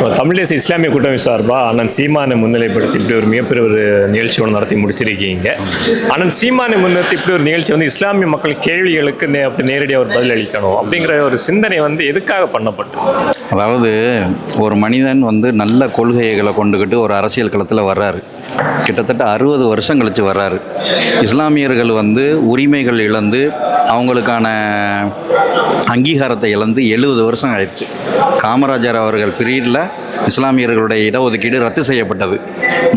இப்போ தமிழ் தேசிய இஸ்லாமிய கூட்டமை சார்பாக அண்ணன் சீமானை முன்னிலைப்படுத்தி இப்படி ஒரு மிகப்பெரிய ஒரு நிகழ்ச்சி ஒன்று நடத்தி முடிச்சிருக்கீங்க. அண்ணன் சீமானை முன்னிறுத்தி இப்படி ஒரு நிகழ்ச்சி வந்து இஸ்லாமிய மக்கள் கேள்விகளுக்கு நே அப்படி நேரடியாக ஒரு பதில் அளிக்கணும் அப்படிங்கிற ஒரு சிந்தனை வந்து எதுக்காக பண்ணப்பட்டு? அதாவது ஒரு மனிதன் வந்து நல்ல கொள்கைகளை கொண்டுக்கிட்டு ஒரு அரசியல் களத்தில் வர்றாரு. கிட்டத்தட்ட அறுபது வருஷம் கழித்து வர்றாரு. இஸ்லாமியர்கள் வந்து உரிமைகள் இழந்து அவங்களுக்கான அங்கீகாரத்தை இழந்து எழுபது வருஷம் ஆயிடுச்சு. காமராஜர் அவர்கள் பீரியடில் இஸ்லாமியர்களுடைய இடஒதுக்கீடு ரத்து செய்யப்பட்டது.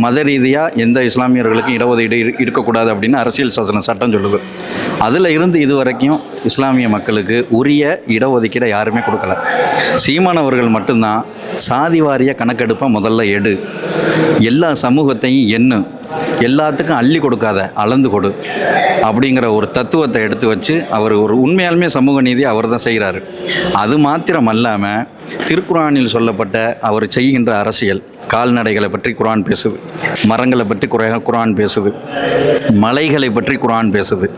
மத ரீதியாக எந்த இஸ்லாமியர்களுக்கும் இடஒதுக்கீடு இருக்கக்கூடாது அப்படின்னு அரசியல் சாசன சட்டம் சொல்லுது. அதில் இருந்து இது வரைக்கும் இஸ்லாமிய மக்களுக்கு உரிய இடஒதுக்கீடை யாருமே கொடுக்கல. சீமானவர்கள் மட்டும்தான் சாதி வாரிய கணக்கெடுப்பை முதல்ல எடு. எல்லா சமூகத்தையும் எண்ணு. எல்லாத்துக்கும் அள்ளி கொடுக்காத அளந்து கொடு. அப்படிங்கிற ஒரு தத்துவத்தை எடுத்து வச்சு அவர் ஒரு உண்மையாலுமே சமூக நீதி அவர் தான் செய்கிறாரு அது மாத்திரம் அல்லாமல் திருக்குறானில் சொல்லப்பட்ட அவர் செய்கின்ற அரசியல் கால்நடைகளை பற்றி குரான் பேசுது மரங்களை பற்றி குறை குரான் பேசுது மலைகளை பற்றி குரான் பேசுது.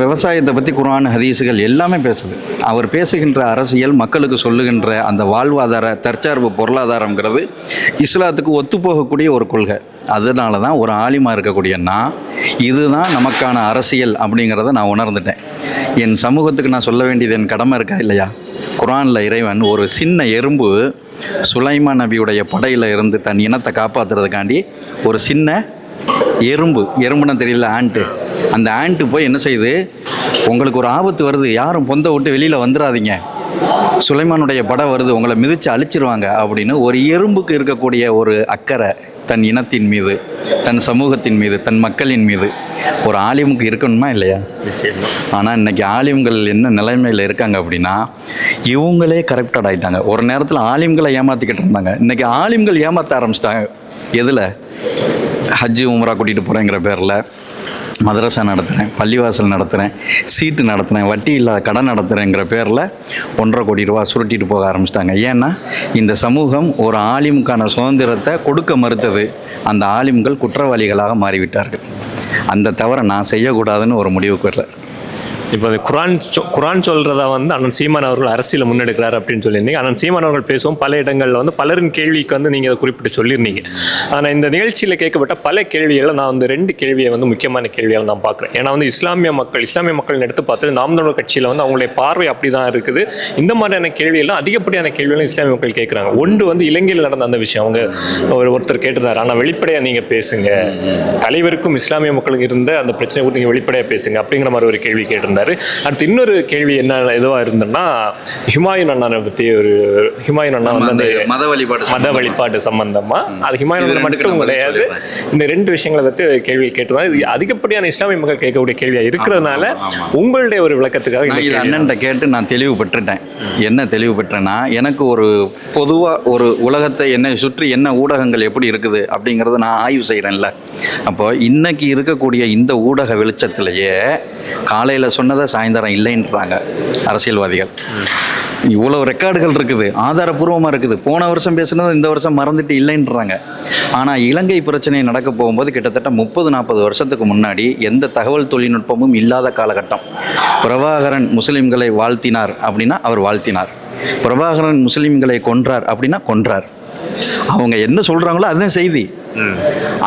விவசாயத்தை பற்றி குரான் ஹதீஸுகள் எல்லாமே பேசுது. அவர் பேசுகின்ற அரசியல் மக்களுக்கு சொல்லுகின்ற அந்த வாழ்வாதார தற்சார்பு பொருளாதாரங்கிறது இஸ்லாத்துக்கு ஒத்துப்போகக்கூடிய ஒரு கொள்கை. அதனால தான் ஒரு ஆலிமா இருக்கக்கூடிய நான் இதுதான் நமக்கான அரசியல் அப்படிங்கிறத நான் உணர்ந்துட்டேன். என் சமூகத்துக்கு நான் சொல்ல வேண்டியது என் கடமை இருக்கா இல்லையா? குரானில் இறைவன் ஒரு சின்ன எறும்பு சுலைமா நபியுடைய படையில் இருந்து தன் இனத்தை காப்பாற்றுறதுக்காண்டி ஒரு சின்ன எறும்பு எறும்புனா தெரியல ஆண்ட்டு. அந்த ஆண்ட்டு போய் என்ன செய்யுது? உங்களுக்கு ஒரு ஆபத்து வருது. யாரும் பொந்த விட்டு வெளியில் வந்துடாதீங்க சுலைமானுடைய படம் வருது. உங்களை மிதித்து அழிச்சிருவாங்க அப்படின்னு ஒரு எறும்புக்கு இருக்கக்கூடிய ஒரு அக்கறை தன் இனத்தின் மீது தன் சமூகத்தின் மீது தன் மக்களின் மீது ஒரு ஆலிமுக்கு இருக்கணுமா இல்லையா? ஆனால் இன்னைக்கு ஆலிம்கள் என்ன நிலைமையில் இருக்காங்க அப்படின்னா இவங்களே கரெக்டட் ஆயிட்டாங்க. ஒரு நேரத்தில் ஆலிம்களை ஏமாற்றிக்கிட்டு இருந்தாங்க. இன்னைக்கு ஆலிம்கள் ஏமாற்ற ஆரம்பிச்சிட்டாங்க. எதில்? ஹஜ்ஜு உம்ரா கூட்டிகிட்டு போகிறேங்கிற பேரில் மதரசா நடத்துகிறேன் பள்ளிவாசல் நடத்துகிறேன் சீட்டு நடத்துகிறேன் வட்டி இல்லாத கடன் நடத்துகிறேங்கிற பேரில் ஒன்றரை கோடி ரூபா சுருட்டிட்டு போக ஆரம்பிச்சிட்டாங்க. ஏன்னா இந்த சமூகம் ஒரு ஆலிமுக்கான சுதந்திரத்தை கொடுக்க மறுத்தது. அந்த ஆலிம்கள் குற்றவாளிகளாக மாறிவிட்டார்கள். அந்த தவிர நான் செய்யக்கூடாதுன்னு ஒரு முடிவுக்கு வரல. இப்போ இந்த குரான் சொ- குரான் சொல்கிறத வந்து அண்ணன் சீமான் அவர்கள் அரசியலை முன்னெடுக்கிறார் அப்படின்னு சொல்லியிருந்தீங்க. அண்ணன் சீமான் அவர்கள் பேசுவோம் பல இடங்களில் வந்து பலரின் கேள்விக்கு வந்து நீங்கள் அதை குறிப்பிட்டு சொல்லியிருந்தீங்க. ஆனால் இந்த நிகழ்ச்சியில் கேட்கப்பட்ட பல கேள்விகளை நான் வந்து ரெண்டு கேள்வியை வந்து முக்கியமான கேள்வியால் நான் பார்க்குறேன். ஏன்னா வந்து இஸ்லாமிய மக்கள் இஸ்லாமிய மக்கள் எடுத்து பார்த்து நாம் தமிழர் கட்சியில் வந்து அவங்களுடைய பார்வை அப்படி தான் இருக்குது. இந்த மாதிரியான கேள்வியெல்லாம் அதிகப்படியான கேள்விகளும் இஸ்லாமிய மக்கள் கேட்குறாங்க. ஒன்று வந்து இலங்கையில் நடந்த அந்த விஷயம். அவங்க ஒரு ஒருத்தர் கேட்டிருந்தார் ஆனால் வெளிப்படையாக நீங்கள் பேசுங்க. தலைவருக்கும் இஸ்லாமிய மக்களுக்கு இருந்த அந்த பிரச்சனை குறித்து நீங்கள் வெளிப்படையாக பேசுங்க. அப்படிங்கிற மாதிரி ஒரு கேள்வி கேட்டிருந்தாரு அடுத்து இன்னொரு கேள்வி என்ன எதுவாக இருந்ததுன்னா ஹிமாயூன் அண்ணனை பற்றி ஒரு ஹிமாயூன் அண்ணா வந்து அந்த மத வழிபாடு மத வழிபாடு சம்பந்தமா. அது ஹிமாயூன் அண்ணன் மட்டும் கிடையாது. இந்த ரெண்டு விஷயங்களை பற்றி கேள்வி கேட்டிருந்தாங்க இது அதிகப்படியான இஸ்லாமிய மக்கள் கேட்கக்கூடிய கேள்வியா இருக்கிறதுனால. உங்களுடைய ஒரு விளக்கத்துக்காக இந்த நான் அண்ணன்ட்ட கேட்டு நான் தெளிவு பெற்றுட்டேன் என்ன தெளிவு பெற்றேன்னா எனக்கு ஒரு பொதுவாக ஒரு உலகத்தை என்னை சுற்றி என்ன ஊடகங்கள் எப்படி இருக்குது அப்படிங்கிறத நான் ஆய்வு செய்கிறேன்ல அப்போ இன்னைக்கு இருக்கக்கூடிய இந்த ஊடக வெளிச்சத்திலேயே காலையில் சொன்னதை சாயந்தரம் இல்லைன்றாங்க அரசியல்வாதிகள். இவ்வளோ ரெக்கார்டுகள் இருக்குது ஆதாரபூர்வமாக இருக்குது. போன வருஷம் பேசுனது இந்த வருஷம் மறந்துட்டு இல்லைன்றாங்க. ஆனால் இலங்கை பிரச்சனை நடக்க போகும்போது கிட்டத்தட்ட முப்பது நாற்பது வருஷத்துக்கு முன்னாடி எந்த தகவல் தொழில்நுட்பமும் இல்லாத காலகட்டம். பிரபாகரன் முஸ்லிம்களை வாழ்த்தினார் அப்படின்னா அவர் வாழ்த்தினார். பிரபாகரன் முஸ்லிம்களை கொன்றார் அப்படின்னா கொன்றார். அவங்க என்ன சொல்கிறாங்களோ அதுதான் செய்தி.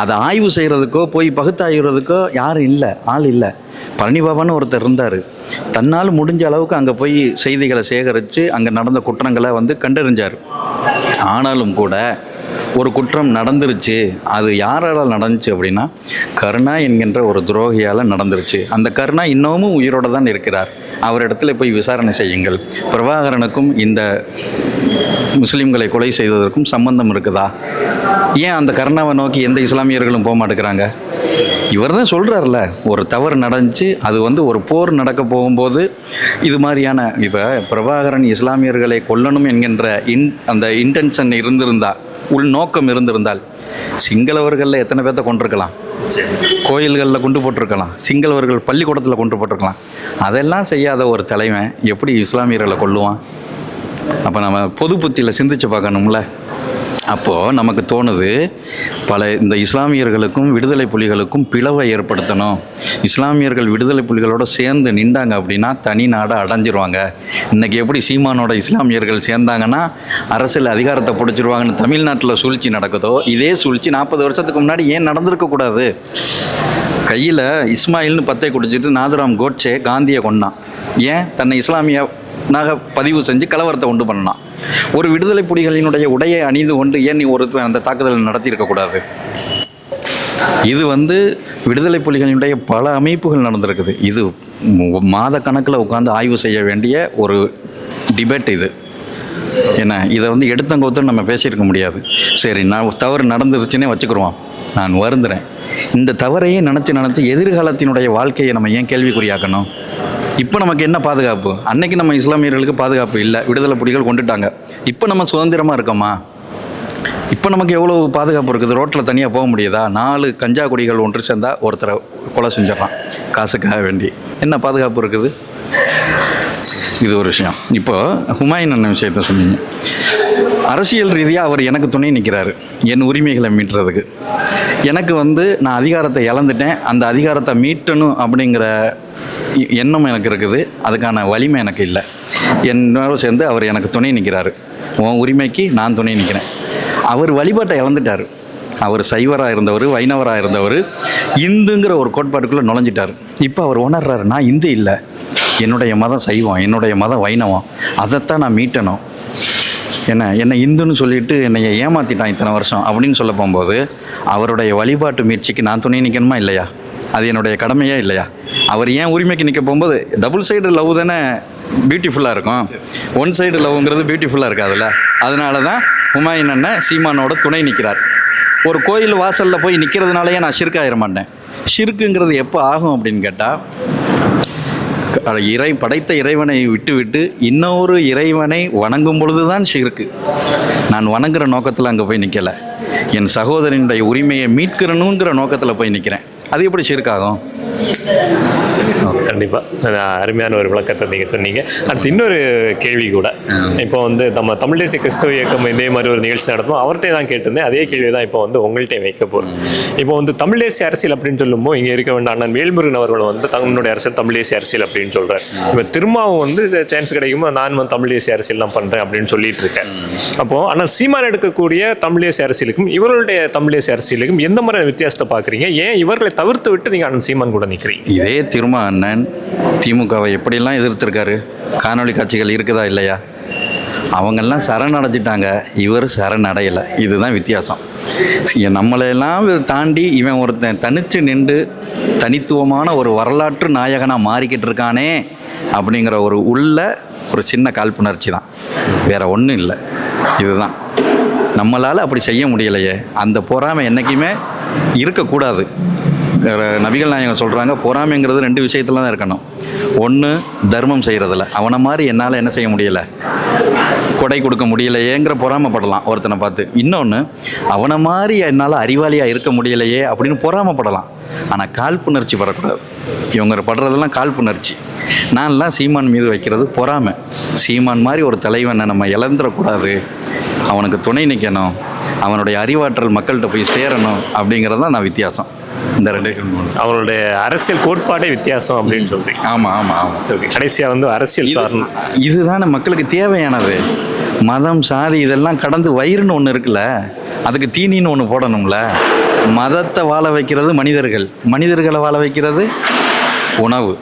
அதை ஆய்வு செய்கிறதுக்கோ போய் பகுத்தாய்கிறதுக்கோ யாரும் இல்லை ஆள் இல்லை. பழனிபாபான்னு ஒருத்தர் இருந்தார். தன்னால் முடிஞ்ச அளவுக்கு அங்கே போய் செய்திகளை சேகரித்து அங்கே நடந்த குற்றங்களை வந்து கண்டறிஞ்சார். ஆனாலும் கூட ஒரு குற்றம் நடந்துருச்சு. அது யாரால் நடந்துச்சு அப்படின்னா கருணா என்கின்ற ஒரு துரோகியால் நடந்துருச்சு. அந்த கருணா இன்னமும் உயிரோடு தான் இருக்கிறார். அவரிடத்துல போய் விசாரணை செய்யுங்கள். பிரபாகரனுக்கும் இந்த முஸ்லீம்களை கொலை செய்ததற்கும் சம்பந்தம் இருக்குதா? ஏன் அந்த கருணாவை நோக்கி எந்த இஸ்லாமியர்களும் போக மாட்டேங்கிறாங்க? இவர் தான் சொல்கிறார்ல ஒரு தவறு நடந்துச்சு அது வந்து ஒரு போர் நடக்க போகும்போது இது மாதிரியான இப்போ பிரபாகரன் இஸ்லாமியர்களை கொல்லணும் என்கின்ற இன் அந்த இன்டென்ஷன் இருந்திருந்தால் உள்நோக்கம் இருந்திருந்தால் சிங்களவர்களில் எத்தனை பேர்த்த கொண்டிருக்கலாம் கோயில்களில் கொண்டு போட்டிருக்கலாம் சிங்களவர்கள் பள்ளிக்கூடத்தில் கொண்டு போட்டிருக்கலாம். அதெல்லாம் செய்யாத ஒரு தலைவன் எப்படி இஸ்லாமியர்களை கொல்லுவான்? அப்போ நம்ம பொது புத்தியில் சிந்திச்சு பார்க்கணும்ல? அப்போது நமக்கு தோணுது பல இந்த இஸ்லாமியர்களுக்கும் விடுதலை புலிகளுக்கும் பிளவை ஏற்படுத்தணும். இஸ்லாமியர்கள் விடுதலை புலிகளோட சேர்ந்து நின்றாங்க அப்படின்னா தனி நாடை அடைஞ்சிருவாங்க. இன்றைக்கி எப்படி சீமானோட இஸ்லாமியர்கள் சேர்ந்தாங்கன்னா அரசியல் அதிகாரத்தை பிடிச்சிருவாங்கன்னு தமிழ்நாட்டில் சூழ்ச்சி நடக்குதோ இதே சூழ்ச்சி நாற்பது வருஷத்துக்கு முன்னாடி ஏன் நடந்திருக்கக்கூடாது கையில் இஸ்மாயில்னு பத்தை குடிச்சிட்டு நாதுராம் கோட்சே காந்தியை கொண்டான் ஏன்? தன்னை இஸ்லாமியனாக பதிவு செஞ்சு கலவரத்தை உண்டு பண்ணான் ஒரு விடுதலை புலிகளினுடைய உடையை அணிந்து கொண்டு ஏன் நீ ஒருத்தன் அந்த தாக்குதல் நடத்தியிருக்கக்கூடாது இது வந்து விடுதலை புலிகளினுடைய பல அமைப்புகள் நடந்திருக்குது. இது மாத கணக்கில் உட்காந்து ஆய்வு செய்ய வேண்டிய ஒரு டிபேட் இது. என்ன இதை வந்து எடுத்தங்கோத்துன்னு நம்ம பேசியிருக்க முடியாது. சரி நான் தவறு நடந்துருச்சுன்னே வச்சுக்கிருவோம் நான் வருந்துறேன். இந்த தவறையே நினச்சி நினச்சி எதிர்காலத்தினுடைய வாழ்க்கையை நம்ம ஏன் கேள்விக்குறியாக்கணும்? இப்போ நமக்கு என்ன பாதுகாப்பு? அன்னைக்கு நம்ம இஸ்லாமியர்களுக்கு பாதுகாப்பு இல்லை. விடுதலை புலிகள் கொண்டுட்டாங்க. இப்போ நம்ம சுதந்திரமாக இருக்கோமா? இப்போ நமக்கு எவ்வளோ பாதுகாப்பு இருக்குது? ரோட்டில் தனியாக போக முடியுதா? நாலு கஞ்சா கொடிகள் ஒன்று சேர்ந்தால் ஒருத்தரை கொலை செஞ்சிடறான் காசுக்காக வேண்டி. என்ன பாதுகாப்பு இருக்குது? இது ஒரு விஷயம். இப்போ ஹுமாயூன் அண்ணன் விஷயத்த சொன்னீங்க. அரசியல் ரீதியாக அவர் எனக்கு துணை நிற்கிறாரு என் உரிமைகளை மீட்டுறதுக்கு. எனக்கு வந்து நான் அதிகாரத்தை இழந்துட்டேன். அந்த அதிகாரத்தை மீட்டணும் அப்படிங்கிற எண்ணம் எனக்கு இருக்குது. அதுக்கான வலிமை எனக்கு இல்லை. என்னோட சேர்ந்து அவர் எனக்கு துணை நிற்கிறாரு உன் உரிமைக்கு நான் துணை நிற்கிறேன் அவர் வழிபாட்டை இழந்துட்டார். அவர் சைவராக இருந்தவர் வைணவராக இருந்தவர் இந்துங்கிற ஒரு கோட்பாட்டுக்குள்ளே நுழைஞ்சிட்டார். இப்போ அவர் உணர்றாரு நான் இந்து இல்லை. என்னுடைய மதம் சைவம் என்னுடைய மதம் வைணவம். அதைத்தான் நான் மீட்டணும். என்ன என்னை இந்துன்னு சொல்லிட்டு என்னை ஏமாற்றிட்டான் இத்தனை வருஷம் அப்படின்னு சொல்ல போகும்போது அவருடைய வழிபாட்டு முயற்சிக்கு நான் துணை நிற்கணுமா இல்லையா? அது என்னுடைய கடமையா இல்லையா? அவர் ஏன் உரிமைக்கு நிற்க போகும்போது டபுள் சைடு லவ் தானே பியூட்டிஃபுல்லாக இருக்கும். ஒன் சைடு லவ்ங்கிறது பியூட்டிஃபுல்லாக இருக்காதுல்ல? அதனால தான் ஹுமாயூன் அண்ணன் சீமானோட துணை நிற்கிறார் ஒரு கோயில் வாசலில் போய் நிற்கிறதுனாலயே நான் ஷிர்காயிட மாட்டேன். ஷிர்க்குங்கிறது எப்போ ஆகும் அப்படின்னு கேட்டால் இறை படைத்த இறைவனை விட்டுவிட்டு இன்னொரு இறைவனை வணங்கும் பொழுதுதான் ஷிர்க்கு நான் வணங்குற நோக்கத்தில் அங்கே போய் நிற்கலை என் சகோதரனுடைய உரிமையை மீட்கிறணுங்கிற நோக்கத்தில் போய் நிற்கிறேன் அது எப்படி ஷிர்காகும் கண்டிப்பாக அருமையான ஒரு விளக்கத்தை நீங்கள் சொன்னீங்க. அடுத்து இன்னொரு கேள்வி கூட. இப்போ வந்து நம்ம தமிழ் தேசிய கிறிஸ்தவ இயக்கம் இதே மாதிரி ஒரு நிகழ்ச்சி நடத்தும் அவர்கிட்ட தான் கேட்டிருந்தேன். அதே கேள்வி தான் இப்போ வந்து உங்கள்கிட்ட வைக்க போகிறோம் இப்போ வந்து தமிழ் தேசிய அரசியல் அப்படின்னு சொல்லும்போது இங்கே இருக்க வேண்டிய அண்ணன் வேல்முருகன் அவர்கள் வந்து தங்களுடைய அரசியல் தமிழ் தேசிய அரசியல் அப்படின்னு சொல்கிறார் இப்போ திரும்பவும் வந்து சான்ஸ் கிடைக்கும் நான் வந்து தமிழ் தேசிய அரசியல் தான் பண்ணுறேன் அப்படின்னு சொல்லிட்டு இருக்கேன். அப்போது அண்ணன் சீமான் எடுக்கக்கூடிய தமிழ் தேசிய அரசியலுக்கும் இவர்களுடைய தமிழ் தேசிய அரசியலுக்கும் எந்த மாதிரி வித்தியாசத்தை பார்க்குறீங்க? ஏன் இவர்களை தவிர்த்து விட்டு நீங்கள் அண்ணன் சீமான் கூட நிற்கிறீங்க இதே திருமா அண்ணன் திமுகவை எப்படியெல்லாம் எதிர்த்திருக்காரு? காணொளி காட்சிகள் இருக்குதா இல்லையா? அவங்கெல்லாம் சரணடைஞ்சிட்டாங்க இவர் சரணடையலை இதுதான் வித்தியாசம். நம்மளையெல்லாம் தாண்டி இவன் ஒருத்தன் தனித்து நின்று தனித்துவமான ஒரு வரலாற்று நாயகனாக மாறிக்கிட்டு இருக்கானே அப்படிங்கிற ஒரு உள்ள ஒரு சின்ன காழ்ப்புணர்ச்சி தான். வேற ஒன்றும் இல்லை. இதுதான். நம்மளால் அப்படி செய்ய முடியலையே. அந்த பொறாமை என்றைக்குமே இருக்கக்கூடாது. நபிகள் நாயகம் சொல்கிறாங்க பொறாமைங்கிறது ரெண்டு விஷயத்தில் தான் இருக்கணும். ஒன்று தர்மம் செய்கிறதில்ல அவனை மாதிரி என்னால் என்ன செய்ய முடியலை? கொடை கொடுக்க முடியலையேங்கிற பொறாமப்படலாம் ஒருத்தனை பார்த்து. இன்னொன்று அவனை மாதிரி என்னால் அறிவாளியாக இருக்க முடியலையே அப்படின்னு பொறாமப்படலாம். ஆனால் காழ்ப்புணர்ச்சி படக்கூடாது இவங்க படுறதெல்லாம் காழ்ப்புணர்ச்சி. நான்லாம் சீமான் மீது வைக்கிறது பொறாமை. சீமான் மாதிரி ஒரு தலைவனை நம்ம இழந்துடக்கூடாது. அவனுக்கு துணை நிற்கணும் அவனுடைய அறிவாற்றல் மக்கள்கிட்ட போய் சேரணும் அப்படிங்கிறது தான் நான் வித்தியாசம். இந்த ரெண்டு அவர்களுடைய அரசியல் கோட்பாடே வித்தியாசம் அப்படின்னு சொல்றீங்க. ஆமாம் ஆமாம் ஆமாம் கடைசியாக வந்து அரசியல் சார்ந்த இதுதானே மக்களுக்கு தேவையானது. மதம் சாதி இதெல்லாம் கடந்து வயிறுன்னு ஒன்று இருக்குல்ல. அதுக்கு தீனின்னு ஒன்று போடணும்ல. மதத்தை வாழ வைக்கிறது மனிதர்கள். மனிதர்களை வாழ வைக்கிறது உணவு.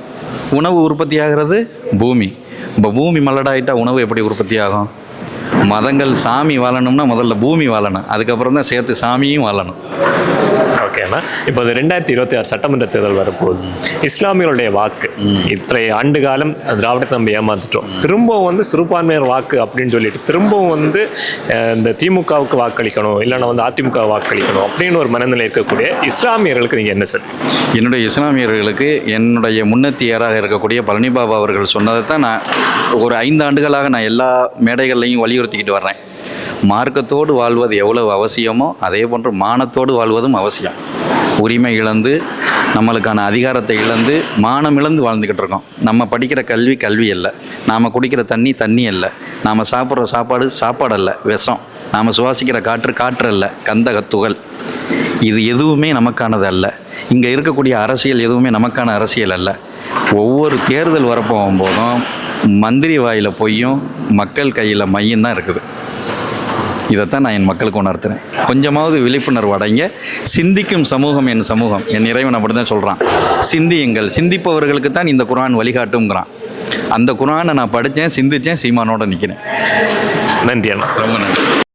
உணவு உற்பத்தி ஆகிறது பூமி. இப்போ பூமி மலடாயிட்டா உணவு எப்படி உற்பத்தி ஆகும் மதங்கள் சாமி வாழணும்னா முதல்ல பூமி வாழணும். அதுக்கப்புறம் தான் சேர்த்து சாமியும் வாழணும். ஓகேண்ணா இப்போ இந்த ரெண்டாயிரத்தி இருபத்தி ஆறு சட்டமன்ற தேர்தல் வரப்போகுது இஸ்லாமியர்களுடைய வாக்கு இத்தனை ஆண்டு காலம் திராவிடத்தை நம்ம ஏமாந்துட்டோம் திரும்பவும் வந்து சிறுபான்மையர் வாக்கு அப்படின்னு சொல்லிட்டு திரும்பவும் வந்து இந்த திமுகவுக்கு வாக்களிக்கணும் இல்லைன்னா வந்து அதிமுக வாக்களிக்கணும் அப்படின்னு ஒரு மனநிலை இருக்கக்கூடிய இஸ்லாமியர்களுக்கு நீங்கள் என்ன சொல்லுங்க என்னுடைய இஸ்லாமியர்களுக்கு என்னுடைய முன்னத்தியராக இருக்கக்கூடிய பழனி பாபா அவர்கள் சொன்னதை தான் நான் ஒரு ஐந்து ஆண்டுகளாக நான் எல்லா மேடைகள்லையும் வலியுறுத்திக்கிட்டு வர்றேன். மார்க்கத்தோடு வாழ்வது எவ்வளவு அவசியமோ அதே போன்று மானத்தோடு வாழ்வதும் அவசியம். உரிமை இழந்து நம்மளுக்கான அதிகாரத்தை இழந்து மானம் இழந்து வாழ்ந்துக்கிட்டு இருக்கோம். நம்ம படிக்கிற கல்வி கல்வி அல்ல. நாம் குடிக்கிற தண்ணி தண்ணி அல்ல. நாம் சாப்பிட்ற சாப்பாடு சாப்பாடு அல்ல. விஷம். நாம் சுவாசிக்கிற காற்று காற்று அல்ல. கந்தக துகள். இது எதுவுமே நமக்கானது அல்ல. இங்கே இருக்கக்கூடிய அரசியல் எதுவுமே நமக்கான அரசியல் அல்ல. ஒவ்வொரு தேர்தல் வரப்போகும் போதும் மந்திரி வாயில் பொய்யும் மக்கள் கையில் மையம் தான் இருக்குது. இதைத்தான் நான் என் மக்களுக்கு உணர்த்துறேன். கொஞ்சமாவது விழிப்புணர்வு அடைங்க. சிந்திக்கும் சமூகம் என் சமூகம். என் இறைவன் அப்படி தான் சொல்கிறான் சிந்தியுங்கள். சிந்திப்பவர்களுக்கு தான் இந்த குரான் வழிகாட்டுங்கிறான் அந்த குரானை நான் படித்தேன் சிந்தித்தேன் சீமானோட நிற்கிறேன் நன்றி அண்ணா. ரொம்ப நன்றி.